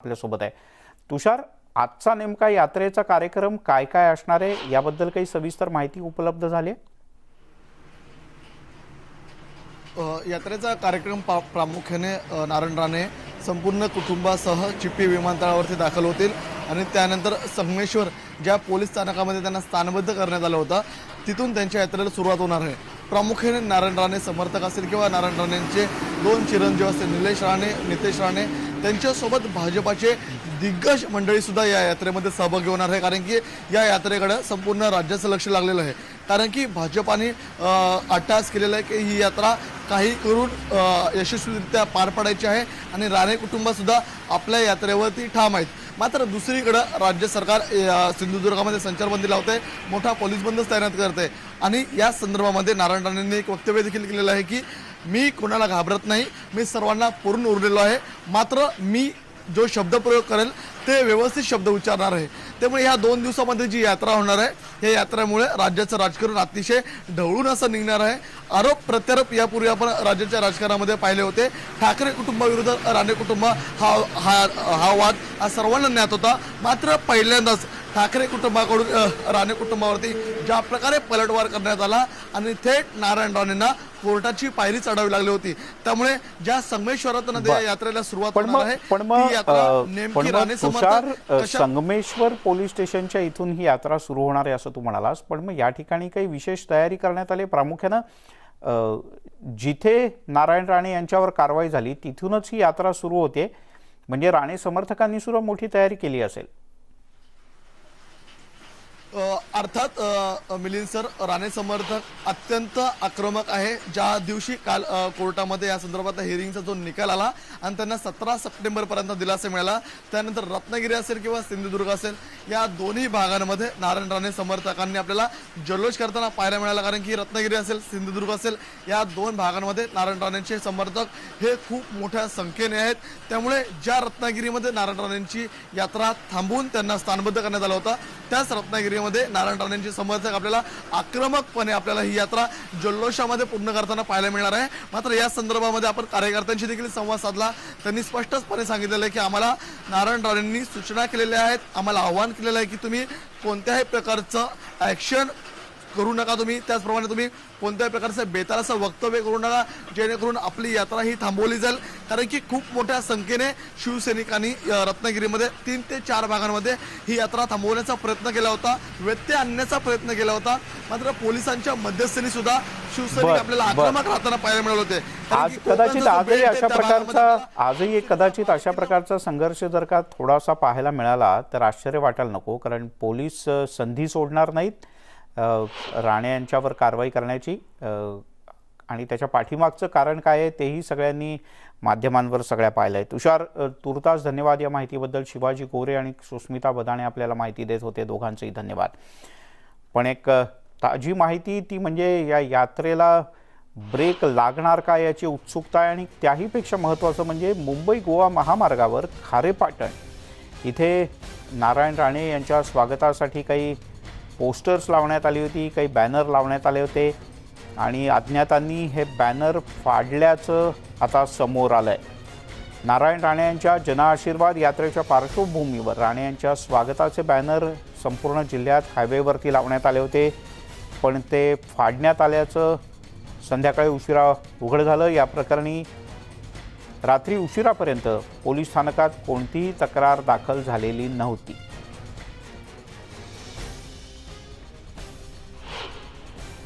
आपल्यासोबत आहे. तुषार आजचा नेमका यात्रेचा कार्यक्रम काय काय असणार आहे? याबद्दल काही सविस्तर माहिती उपलब्ध झाली यात्रेचा कार्यक्रम पा प्रामुख्याने नारायण राणे संपूर्ण कुटुंबासह चिपी विमानतळावरती दाखल होतील आणि त्यानंतर संगमेश्वर ज्या पोलीस स्थानकामध्ये त्यांना स्थानबद्ध करण्यात आलं होतं तिथून त्यांच्या यात्रेला सुरुवात होणार आहे. प्रामुख्याने नारायण राणे समर्थक असतील किंवा नारायण राणेंचे दोन चिरंजीव असतील निलेश राणे नितेश राणे त्यांच्यासोबत भाजपाचे दिग्गज मंडळीसुद्धा या यात्रेमध्ये सहभागी होणार आहे कारण की या यात्रेकडे संपूर्ण राज्याचं लक्ष लागलेलं आहे. कारण की भाजपाने अट्टास केलेला आहे की ही यात्रा काही करून यशस्वीरित्या पार पाडायची आहे आणि राणे कुटुंबसुद्धा आपल्या यात्रेवरती ठाम आहेत. मात्र दुसरीकडं राज्य सरकार सिंधुदुर्गामध्ये संचारबंदी लावते मोठा पोलीस बंदच तैनात करते. आणि या संदर्भामध्ये नारायण राणेंनी एक वक्तव्य देखील केलेलं आहे की मी कोणाला घाबरत नाही मी सर्वांना पूर्ण उरलेलो आहे मात्र मी जो शब्दप्रयोग करेल ते व्यवस्थित शब्द उच्चारणार आहे. त्यामुळे ह्या दोन दिवसामध्ये जी यात्रा होणार आहे या यात्रेमुळे राज्याचं राजकारण अतिशय ढवळून असं निघणार आहे. आरोप प्रत्यारोप यापूर्वी आपण राज्याच्या राजकारणामध्ये पाहिले होते. ठाकरे कुटुंबाविरुद्ध राणे कुटुंब हा हा हा वाद हा सर्वांना ज्ञात होता. मात्र पहिल्यांदाच ठाकरे कुटुंबाकडून राणे कुटुंबावरती ज्या प्रकारे पलटवार करण्यात आला आणि थेट नारायण राणेंना कोर्टाची पायरी चढावी लागली होती. त्यामुळे ज्या संगमेश्वरातून या यात्रेला सुरुवात होणार आहे पण मग तुषार संगमेश्वर पोलीस स्टेशनच्या इथून ही यात्रा सुरू होणार आहे असं तू म्हणालास. पण मग या ठिकाणी काही विशेष तयारी करण्यात आली प्रामुख्यानं? जिथे नारायण राणे यांच्यावर कारवाई झाली तिथूनच ही यात्रा सुरू होते. म्हणजे राणे समर्थकांनी सुद्धा मोठी तयारी केली असेल. अर्थात मिलिंद सर राणे समर्थक अत्यंत आक्रमक आहे. ज्या दिवशी काल कोर्टामध्ये या संदर्भात हिअरिंगचा जो निकाल आला आणि त्यांना सतरा सप्टेंबरपर्यंत दिलासा मिळाला त्यानंतर रत्नागिरी असेल किंवा सिंधुदुर्ग असेल या दोन्ही भागांमध्ये नारायण राणे समर्थकांनी आपल्याला जल्लोष करताना पाहायला मिळाला. कारण की रत्नागिरी असेल सिंधुदुर्ग असेल या दोन भागांमध्ये नारायण राणेंचे समर्थक हे खूप मोठ्या संख्येने आहेत. त्यामुळे ज्या रत्नागिरीमध्ये नारायण राणेंची यात्रा थांबवून त्यांना स्थानबद्ध करण्यात आला होता त्याच रत्नागिरीमध्ये नारायण नारायण राणेंचे समर्थक आपल्याला आक्रमकपणे आपल्याला ही यात्रा जल्लोषामध्ये पूर्ण करताना पाहायला मिळणार आहे. मात्र या संदर्भामध्ये आपण कार्यकर्त्यांशी देखील संवाद साधला. त्यांनी स्पष्टपणे सांगितलेलं आहे की आम्हाला नारायण राणेंनी सूचना केलेल्या आहेत. आम्हाला आव्हान केलेलं आहे की तुम्ही कोणत्याही प्रकारचं ॲक्शन करू नका तुम्ही. त्याचप्रमाणे तुम्ही कोणत्याही प्रकारचं बेताल असं वक्तव्य करू नका जेणेकरून आपली यात्रा ही थांबवली जाईल. कारण की खूप मोठ्या संख्येने शिवसैनिकांनी रत्नागिरीमध्ये तीन ते चार भागांमध्ये ही यात्रा थांबवण्याचा प्रयत्न केला होता व्यत्यय आणण्याचा प्रयत्न केला होता. मात्र पोलिसांच्या मध्यस्थीने सुद्धा शिवसैनिक आपल्याला. आक्रमक राहताना पाहायला मिळाले होते. आज कदाचित आजही अशा प्रकारचा आजही एक कदाचित अशा प्रकारचा संघर्ष जर का थोडासा पाहायला मिळाला तर आश्चर्य वाटायला नको कारण पोलीस संधी सोडणार नाहीत. राणे यांच्यावर कारवाई करण्याची आणि त्याच्या पाठीमागचं कारण काय आहे तेही सगळ्यांनी माध्यमांवर सगळ्या पाहिलं आहे तुषार तुर्तास धन्यवाद या माहितीबद्दल शिवाजी गोरे आणि सुस्मिता बदाणे आपल्याला माहिती देत होते. दोघांचेही धन्यवाद. पण एक ताजी माहिती ती म्हणजे या यात्रेला ब्रेक लागणार का याची उत्सुकता आहे आणि त्याहीपेक्षा महत्त्वाचं म्हणजे मुंबई गोवा महामार्गावर खारेपाटण. इथे नारायण राणे यांच्या स्वागतासाठी काही पोस्टर्स लावण्यात आली होती काही बॅनर लावण्यात आले होते आणि अज्ञातांनी हे बॅनर फाडल्याचं आता समोर आलं आहे नारायण राणे यांच्या जनआशीर्वाद यात्रेच्या पार्श्वभूमीवर राणे यांच्या स्वागताचे बॅनर संपूर्ण जिल्ह्यात हायवेवरती लावण्यात आले होते. पण ते फाडण्यात आल्याचं संध्याकाळी उशिरा उघड झालं. या प्रकरणी रात्री उशिरापर्यंत पोलीस स्थानकात कोणतीही तक्रार दाखल झालेली नव्हती.